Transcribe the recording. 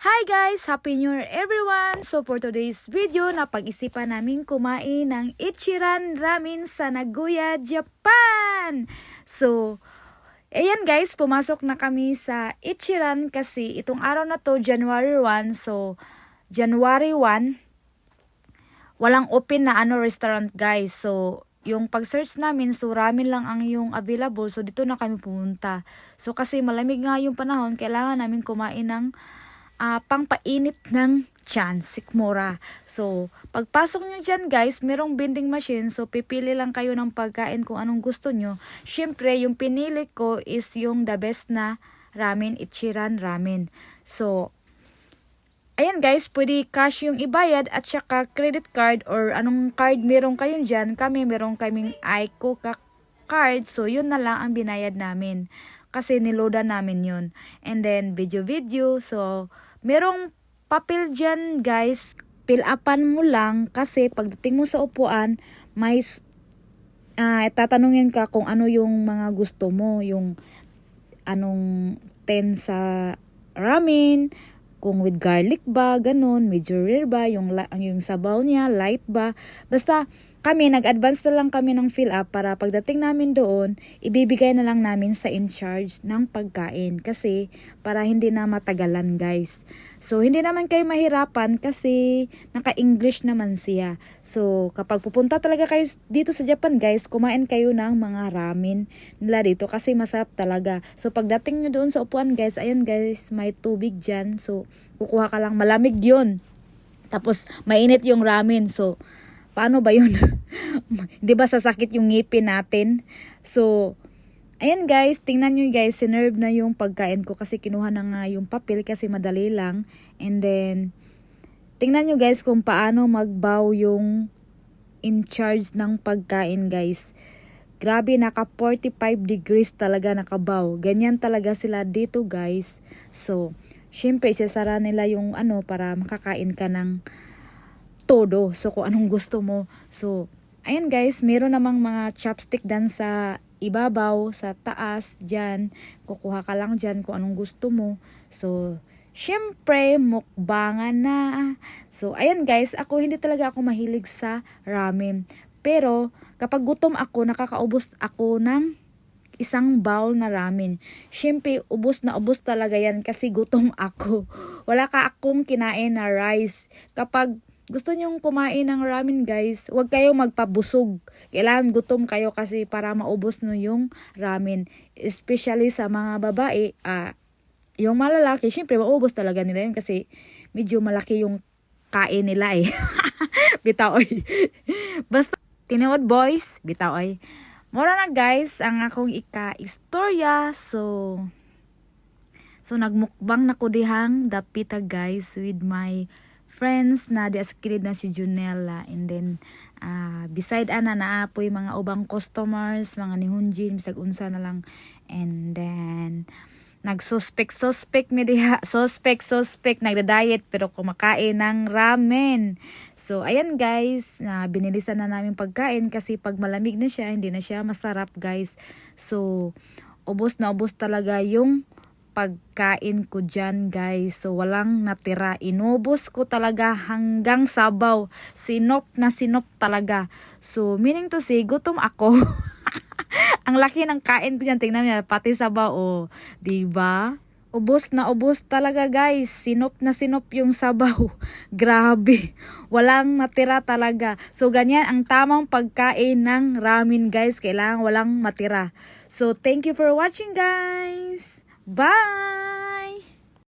Hi guys! Happy New Year everyone! So for today's video, napag-isipan namin kumain ng Ichiran Ramen sa Nagoya, Japan! So, ayan guys, pumasok na kami sa Ichiran kasi itong araw na to, January 1. So, January 1, walang open na ano restaurant guys. So, yung pag-search namin, so ramen lang ang yung available. So, dito na kami pumunta. So, kasi malamig nga yung panahon, kailangan namin kumain ng ah, pangpainit ng tiyan, sikmura. So, pagpasok nyo dyan guys, merong vending machine. So, pipili lang kayo ng pagkain kung anong gusto nyo. Siyempre, yung pinili ko is yung the best na ramen, Ichiran ramen. So, Ayan guys, pwede cash yung ibayad at saka credit card or anong card meron kayo dyan. Kami meron kaming iCoca card. So, yun na lang ang binayad namin. Kasi niloda namin yun. And then, video-video. So, merong papel dyan guys. Fill upan mo lang kasi pagdating mo sa upuan, may ah tatanungin ka kung ano yung mga gusto mo. Yung anong 10 sa ramen, kung with garlic ba, ganun, medyo rare ba, yung, yung sabaw niya, light ba. Basta kami, nag-advance na lang kami ng fill up para pagdating namin doon, ibibigay na lang namin sa in-charge ng pagkain kasi para hindi na matagalan guys. So, hindi naman kayo mahirapan kasi naka-English naman siya. So, kapag pupunta talaga kayo dito sa Japan guys, kumain kayo ng mga ramen nila dito kasi masarap talaga. So, pagdating nyo doon sa upuan guys, ayan guys, may tubig dyan. So, kukuha ka lang, malamig yun. Tapos, mainit yung ramen. So, paano ba yun? Di ba sasakit yung ngipin natin? So, ayan guys, tingnan nyo guys, sinerve na yung pagkain ko kasi kinuha na nga yung papel kasi madali lang. And then, tingnan nyo guys kung paano magbaw yung in charge ng pagkain guys. Grabe, naka 45 degrees talaga nakabaw. Ganyan talaga sila dito guys. So, syempre, isasara nila yung ano para makakain ka ng todo. So, kung anong gusto mo. So, ayan guys, meron namang mga chopstick dan sa ibabaw, sa taas, dyan. Kukuha ka lang dyan kung anong gusto mo. So, syempre, mukbangan na. So, ayan guys, ako hindi talaga ako mahilig sa ramen. Pero, kapag gutom ako, nakakaubos ako ng isang bowl na ramen. Siyempre, ubos na ubos talaga yan kasi gutom ako. Wala ka akong kinain na rice. Kapag gusto nyong kumain ng ramen guys, huwag kayong magpabusog. Kailangan gutom kayo kasi para maubos no yung ramen. Especially sa mga babae, ah, yung malalaki, syempre maubos talaga nila yun kasi medyo malaki yung kain nila eh. bitaw oy. Basta, tinuod boys, bitaw oy. Mura na guys, ang akong ika-istorya. So, so nagmukbang na ko dihang dapita guys with my friends na di askilid na si Junella and then ah, beside ana naapoy mga ubang customers mga ni Hunjin bisag unsa na lang and then nagsuspect suspect mi diha suspect nagda-diet pero kumakain ng ramen so ayan guys na binilisan na namin pagkain kasi pag malamig na siya hindi na siya masarap guys so ubos na ubos talaga yung pagkain ko dyan guys. So walang natira. Inubos ko talaga hanggang sabaw. Sinop na sinop talaga. So meaning to say, gutom ako. Ang laki ng kain ko dyan. Tingnan niya, pati sabaw. Oh, diba? Ubos na ubos talaga guys. Sinop na sinop yung sabaw. Grabe. Walang natira talaga. So ganyan ang tamang pagkain ng ramen guys. Kailangan walang matira. So thank you for watching guys. Bye!